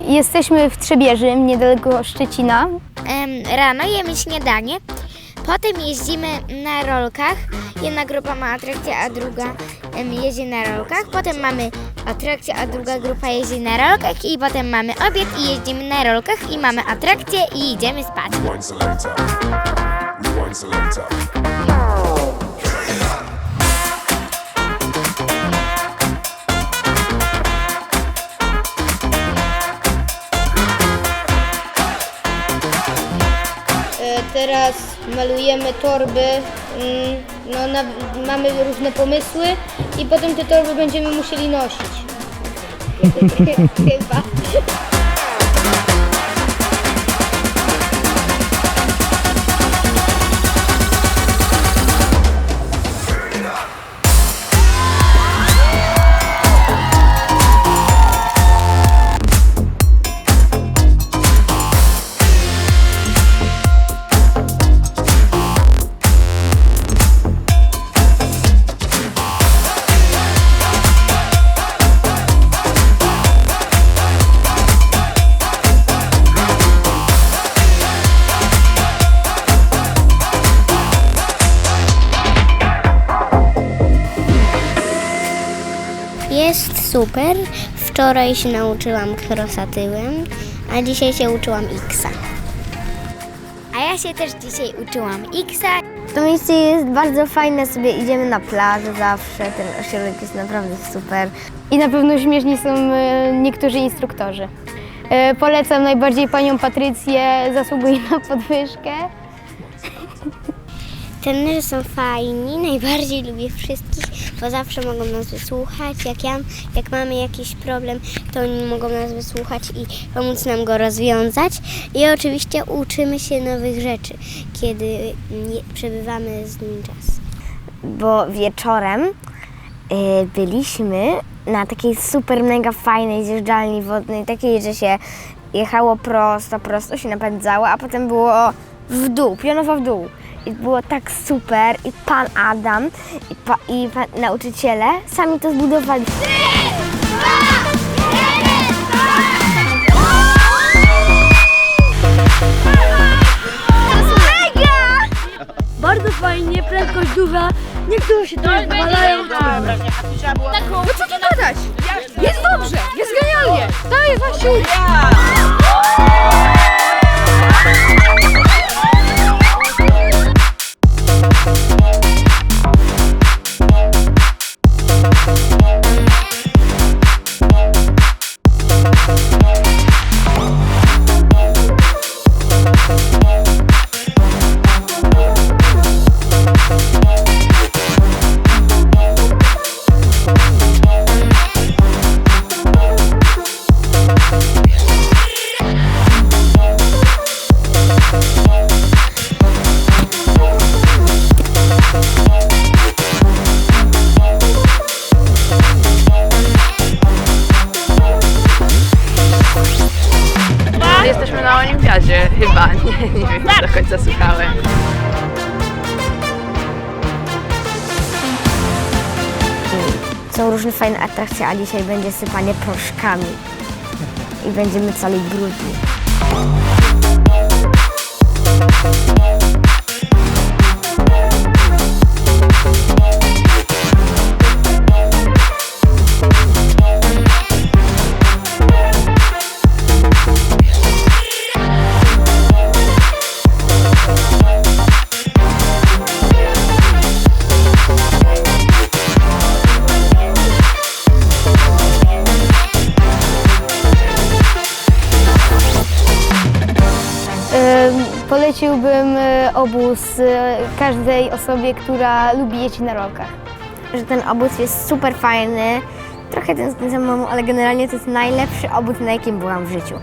Jesteśmy w Trzebieży, niedaleko Szczecina. Rano jemy śniadanie, potem jeździmy na rolkach. Jedna grupa ma atrakcję, a druga jeździ na rolkach. Potem mamy atrakcję, a druga grupa jeździ na rolkach. I potem mamy obiad i jeździmy na rolkach i mamy atrakcję i idziemy spać. Selector. Selector. Teraz malujemy torby, mm, no, na, mamy różne pomysły i potem te torby będziemy musieli nosić. Chyba. Jest super. Wczoraj się nauczyłam krosa tyłem, a dzisiaj się uczyłam Xa. A ja się też dzisiaj uczyłam Xa. To miejsce jest bardzo fajne, sobie idziemy na plażę zawsze, ten ośrodek jest naprawdę super. I na pewno śmieszni są e, niektórzy instruktorzy. E, Polecam najbardziej panią Patrycję, zasługuje na podwyżkę. Trenerzy są fajni, najbardziej lubię wszystkich, bo zawsze mogą nas wysłuchać. Jak, ja, jak mamy jakiś problem, to oni mogą nas wysłuchać i pomóc nam go rozwiązać. I oczywiście uczymy się nowych rzeczy, kiedy przebywamy z nim czas. Bo wieczorem y, byliśmy na takiej super mega fajnej zjeżdżalni wodnej, takiej, że się jechało prosto, prosto się napędzało, a potem było w dół, pionowo w dół. I było tak super i pan Adam i, pa, i pan, nauczyciele sami to zbudowali. Bardzo fajnie, prędkość duża. Niektórzy się tutaj walają. No co tu gadać? Jest dobrze, jest genialnie. Daj, Wasiu. Jesteśmy na olimpiadzie, chyba. Nie, nie wiem, nie do końca słuchałem. Są różne fajne atrakcje, a dzisiaj będzie sypanie proszkami. I będziemy cali brudni. Poleciłbym e, obóz e, każdej osobie, która lubi jeździć na rolkach. Że ten obóz jest super fajny. Trochę tęsknię za mamą, ale generalnie to jest najlepszy obóz, na jakim byłam w życiu.